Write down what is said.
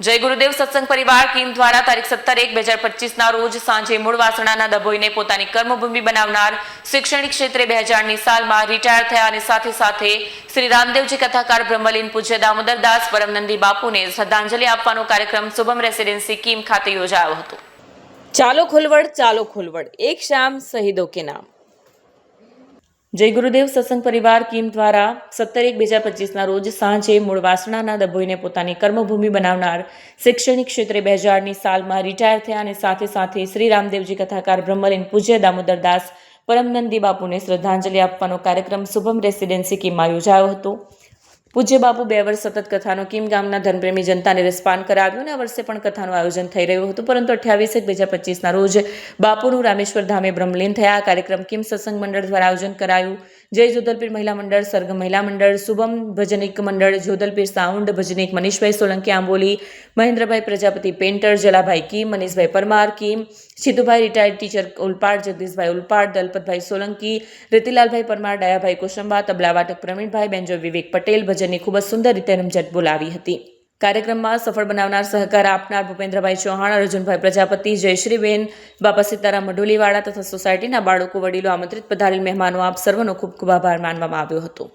જય ગુરુદેવ સત્સંગ પરિવાર, કીમ દ્વારા તારીખ સત્તર એક બે હજાર પચીસના રોજ સાંજે મૂળ વાસણાના દભોઈને પોતાની કર્મભૂમિ બનાવનાર શૈક્ષણિક ક્ષેત્રે બે હજારની સાલમાં રિટાયર થયા અને સાથે સાથે શ્રી રામદેવજી કથાકાર બ્રહ્મલીન પૂજ્ય દામોદરદાસ પરમનંદી બાપુને શ્રદ્ધાંજલિ આપવાનો કાર્યક્રમ શુભમ રેસિડેન્સી કીમ ખાતે યોજાયો હતો. ચાલો ખોલવડ ચાલો ખોલવડ. એક શામ શહીદો કે નામ. જય ગુરુદેવ, સત્સંગ પરિવાર, કીમ દ્વારા સત્તર એક, બે હજાર પચીસના રોજ સાંજે મૂળ વાસણાના દભોઈને પોતાની કર્મભૂમિ બનાવનાર શૈક્ષણિક ક્ષેત્રે બે હજારની સાલમાં રિટાયર થયા અને સાથે સાથે શ્રી રામદેવજી કથાકાર બ્રહ્મલીન પૂજ્ય દામોદર દાસ પરમનંદી બાપુને શ્રદ્ધાંજલિ આપવાનો કાર્યક્રમ શુભમ રેસિડેન્સી કીમમાં યોજાયો હતો. પૂજ્ય બાપુ બે વર્ષ સતત કથાનો કિમ ગામના ધનપ્રેમી જનતાને રિસ્પાન કરાવ્યું અને આ વર્ષે પણ કથાનું આયોજન થઈ રહ્યું હતું. પરંતુ અઠ્યાવીસ એક બે હજાર પચીસના રોજ બાપુનું રામેશ્વર ધામે બ્રહ્મલીન થયા. આ કાર્યક્રમ કિમ સત્સંગ મંડળ દ્વારા આયોજન કરાયું. જય જોધલપીર મહિલા મંડળ સર્ગ મહિલા મંડળ, શુભમ ભજનિક મંડળ, Jodhalpir sound ભજનિક Manishbhai Solanki Amboli, Mahendrabhai Prajapati painter Jalabhai Kim, Manishbhai Parmar Kim, Siddhubhai retired teacher Olpad, Jagdishbhai Olpad, Dalpatbhai Solanki, Ritilalbhai Parmar, Dayabhai tabla વાટક Pravinbhai, banjo Vivek Patel ભજનની ખૂબ જ સુંદર રીતે રમઝટ બોલાવી હતી. કાર્યક્રમમાં સફળ બનાવનાર સહકાર આપનાર ભૂપેન્દ્રભાઈ ચૌહાણ, અર્જુનભાઈ પ્રજાપતિ, જયશ્રીબેન, બાપા સીતારામ મઢોલીવાળા તથા સોસાયટીના બાળકો, વડીલો આમંત્રિત પધારેલ મહેમાનો આપ સર્વનો ખૂબ ખૂબ આભાર માનવામાં આવ્યો હતો.